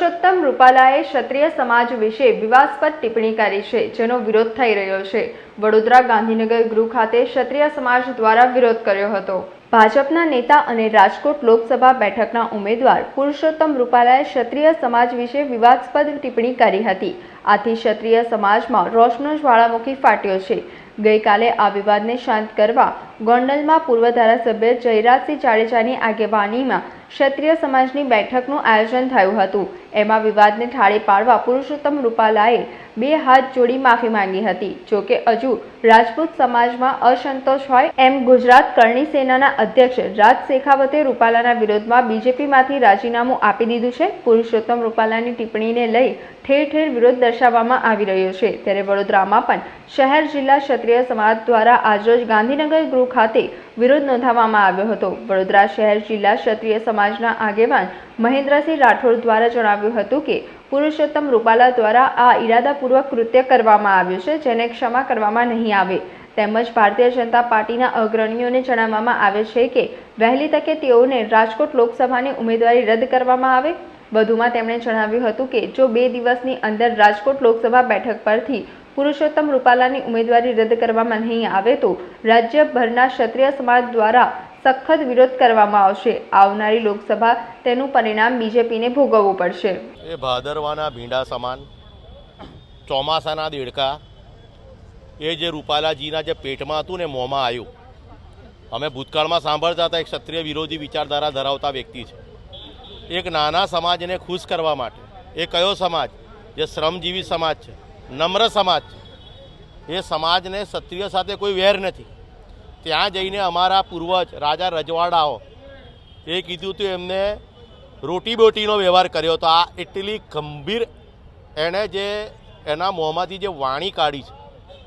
પુરુષોત્તમ રૂપાલાએ ક્ષત્રિય સમાજ વિશે વિવાદસ્પદ ટિપ્પણી કરી છે, જેનો વિરોધ થઈ રહ્યો છે. વડોદરા ગાંધીનગર ગૃહ ખાતે ક્ષત્રિય સમાજ દ્વારા વિરોધ કર્યો હતો. ભાજપના નેતા અને રાજકોટ લોકસભા બેઠકના ઉમેદવાર પુરુષોત્તમ રૂપાલાએ ક્ષત્રિય સમાજ વિશે વિવાદસ્પદ ટિપ્પણી કરી હતી. આથી ક્ષત્રિય સમાજમાં રોશનો જ્વાળામુખી ફાટ્યો છે. ગઈકાલે આ વિવાદને શાંત કરવા ગોંડલમાં પૂર્વ ધારાસભ્ય જયરાજસિંહ જાડેજાની આગેવાનીમાં ક્ષત્રિય સમાજની બેઠકનું આયોજન થયું હતું. એમાં વિવાદને ઠાળે પાડવા પુરુષોત્તમ રૂપાલાએ બે હાથ જોડી માફી માંગી હતી. જોકે હજુ રાજપૂત સમાજમાં અસંતોષ હોય એમ ગુજરાત કરણી સેનાના અધ્યક્ષ રાજ શેખાવતે રૂપાલાના વિરોધમાં બીજેપીમાંથી રાજીનામું આપી દીધું છે. પુરુષોત્તમ રૂપાલાની ટિપ્પણીને લઈ ઠેર ઠેર વિરોધ દર્શાવવામાં આવી રહ્યો છે. ત્યારે વડોદરામાં પણ શહેર જિલ્લા ક્ષત્રિય સમાજ દ્વારા આજરોજ ગાંધીનગર ગૃહ ખાતે વિરોધ નોંધાવવામાં આવ્યો હતો. વડોદરા શહેર જિલ્લા ક્ષત્રિય સમાજના આગેવાન મહેન્દ્રસિંહ રાઠોડ દ્વારા જણાવ્યું હતું કે પુરુષોત્તમ રૂપાલા દ્વારા આ ઈરાદાપૂર્વક કૃત્ય કરવામાં આવ્યું છે, જેને ક્ષમા કરવામાં નહીં આવે. તેમજ ભારતીય જનતા પાર્ટીના અગ્રણીઓને જણાવવામાં આવે છે કે, વહેલી તકે તેઓને રાજકોટ લોકસભાની ઉમેદવારી રદ કરવામાં આવે. વધુમાં તેમણે જણાવ્યું હતું કે, જો બે દિવસની અંદર રાજકોટ લોકસભા બેઠક પરથી પુરુષોત્તમ રૂપાલાની ઉમેદવારી રદ કરવામાં નહીં આવે તો રાજ્યભરના ક્ષત્રિય સમાજ દ્વારા સખત વિરોધ કરવામાં આવશે. આવનારી લોકસભા તેનું પરિણામ બીજેપીને ભોગવવું પડશે. એ ભાદરવાના ભીંડા સમાન, ચોમાસાના દેડકા, એ જે રૂપાલાજીના જે પેટમાં હતું ને મોંમાં આવ્યું અમે ભૂતકાળમાં સાંભળતા હતા, એક ક્ષત્રિય વિરોધી વિચારધારા ધરાવતા વ્યક્તિ છે. એક નાના સમાજને ખુશ કરવા માટે, એ કયો સમાજ? જે શ્રમજીવી સમાજ છે, નમ્ર સમાજ છે. એ સમાજને ક્ષત્રિય સાથે કોઈ વેર નથી. ત્યાં જઈને અમારા પૂર્વજ રાજા રજવાડાઓ એ કીધું હતું એમને રોટી બોટીનો વ્યવહાર કર્યો હતો આ એટલી ગંભીર એણે જે એના મોંમાંથી જે વાણી કાઢી છે,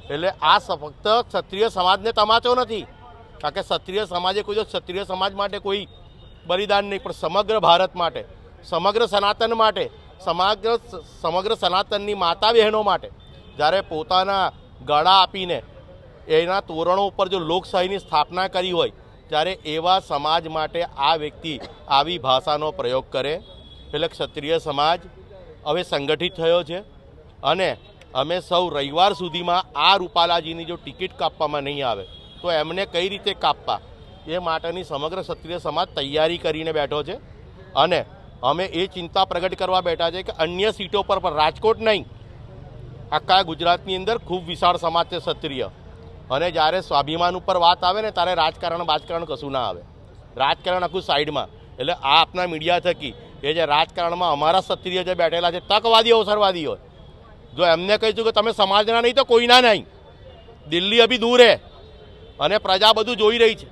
એટલે આ ફક્ત ક્ષત્રિય સમાજને તમાચો નથી, કારણ કે ક્ષત્રિય સમાજે કોઈ ક્ષત્રિય સમાજ માટે કોઈ બલિદાન નહીં, પણ સમગ્ર ભારત માટે, સમગ્ર સનાતન માટે, સમગ્ર સમગ્ર સનાતનની માતા બહેનો માટે, જ્યારે પોતાના ગળા આપીને એના તોરણો ઉપર જો લોકશાહીની સ્થાપના કરી હોય, ત્યારે એવા સમાજ માટે આ વ્યક્તિ આવી ભાષાનો પ્રયોગ કરે. એટલે ક્ષત્રિય સમાજ હવે સંગઠિત થયો છે અને અમે સૌ રવિવાર સુધીમાં આ રૂપાલાજીની જો ટિકિટ કાપવામાં નહીં આવે, તો એમને કઈ રીતે કાપવા? એ માટેની સમગ્ર ક્ષત્રિય સમાજ તૈયારી કરીને બેઠો છે. અને અમે એ ચિંતા પ્રગટ કરવા બેઠા છે કે અન્ય સીટો પર પણ રાજકોટ નહીં, આખા ગુજરાતની અંદર ખૂબ વિશાળ સમાજ છે ક્ષત્રિય. અને જ્યારે સ્વાભિમાન ઉપર વાત આવે ને, ત્યારે રાજકારણ રાજકારણ કશું ના આવે. રાજકારણ આખું સાઈડમાં. એટલે આ આપના મીડિયા થકી એ જે રાજકારણમાં અમારા ક્ષત્રિય જે બેઠેલા છે તકવાદી અવસરવાદી હોય જો એમને કહીશું કે તમે સમાજના નહીં, તો કોઈના નહીં. દિલ્હી અભી દૂર હે. અને પ્રજા બધું જોઈ રહી છે.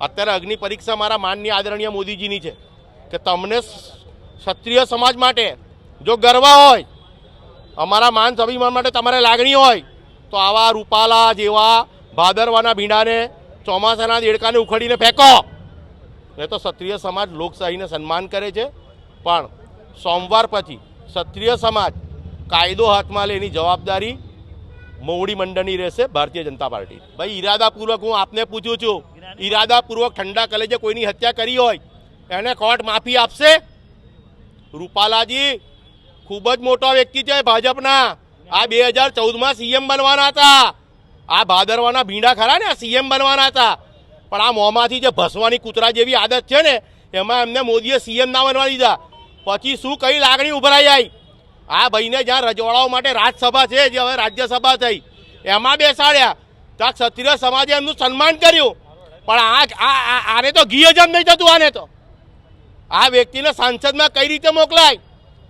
અત્યારે અગ્નિ પરીક્ષા મારા માનનીય આદરણીય મોદીજીની છે કે તમને ક્ષત્રિય સમાજ માટે જો ગર્વ હોય, અમારા માન સ્વાભિમાન માટે તમારે લાગણી હોય, તો આવા રૂપાલા જેવા ભાદરવાના ભીંડાને ચોમાસાના દેડકાને ઉખડીને ફેંકો. એ તો ક્ષત્રિય સમાજ લોકશાહીને સન્માન કરે છે. પણ સોમવાર પછી ક્ષત્રિય સમાજ કાયદો હાથમાં લે એની જવાબદારી મોવડી મંડળની રહેશે ભારતીય જનતા પાર્ટી. ભાઈ, ઈરાદાપૂર્વક હું આપને પૂછું છું, ઈરાદાપૂર્વક ઠંડા કલેજે કોઈની હત્યા કરી હોય, એને કોર્ટ માફી આપશે? રૂપાલાજી, ખૂબ જ મોટો વ્યક્તિ છે ભાજપના. આ બે હજાર ચૌદમાં સીએમ બનવાના હતા. આ ભાદરવાના ભીંડા ખરા ને આ સીએમ બનવાના હતા. પણ આ મોંમાંથી જે ભસવાની કૂતરા જેવી આદત છે ને, એમાં એમને મોદીએ સીએમ ના બનવા દીધા. પછી શું કઈ લાગણી ઉભરાઈ આવી આ ભાઈને જ્યાં રજવાડાઓ માટે રાજસભા છે, જે હવે રાજ્યસભા થઈ, એમાં બેસાડ્યા. ત્યાં ક્ષત્રિય સમાજે એમનું સન્માન કર્યું. પણ આ આને તો ઘી હજમ નહીં થતું, આને તો. આ વ્યક્તિને સાંસદમાં કઈ રીતે મોકલાય?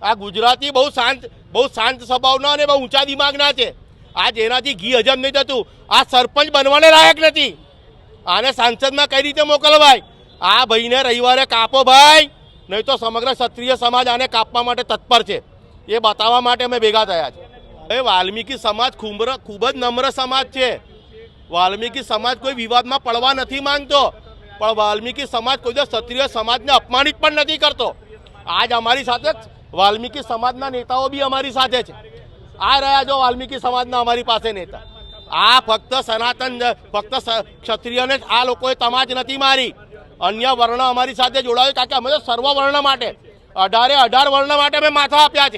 આ ગુજરાતી બહુ શાંત બહુ શાંત સ્વભાવના અને બહુ ઊંચા દિમાગના છે. આ એનાથી ઘી હજમ નહીં થતું. આ સરપંચ બનવાને લાયક નથી. આને સાંસદમાં કઈ રીતે મોકલવાય? આ ભાઈને રવિવારે કાપો ભાઈ. નહીં તો સમગ્ર ક્ષત્રિય સમાજ આને કાપવા માટે તત્પર છે. એ બતાવવા માટે અમે ભેગા થયા છે. એ વાલ્મીકી સમાજ ખૂબ ખૂબ જ નમ્ર સમાજ છે. વાલ્મીકી સમાજ કોઈ વિવાદમાં પડવા નથી માંગતો. પણ વાલ્મીકી સમાજ કોઈ ક્ષત્રિય સમાજને અપમાનિત પણ નથી કરતો. આજ અમારી સાથે વાલ્મીકી સમાજના નેતાઓ બી અમારી સાથે છે. આ રહ્યા જો વાલ્મીકી સમાજના અમારી પાસે નેતા. આ ફક્ત સનાતન ફક્ત ક્ષત્રિયને જ આ લોકોએ તમાજ નથી મારી. અન્ય વર્ણ અમારી સાથે જોડાયો કારણ કે અમે તો સર્વ વર્ણ માટે, અઢારે અઢાર વર્ણ માટે અમે માથા આપ્યા છે.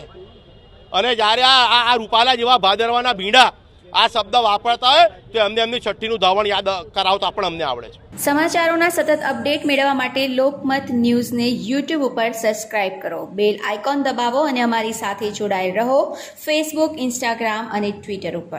અને જ્યારે આ, આ- રૂપાલા જેવા ભાદરવાના ભીંડા આ શબ્દ વાપરતા હોય તો એમને એમની છઠ્ઠીનું ધાવણ યાદ કરાવતા પણ અમને આવડે છે. સમાચારોના સતત અપડેટ મેળવવા માટે લોકમત ન્યૂઝને યુટ્યુબ ઉપર સબસ્ક્રાઇબ કરો. બેલ આઇકોન દબાવો અને અમારી સાથે જોડાયેલ રહો ફેસબુક, ઇન્સ્ટાગ્રામ અને ટ્વિટર ઉપર.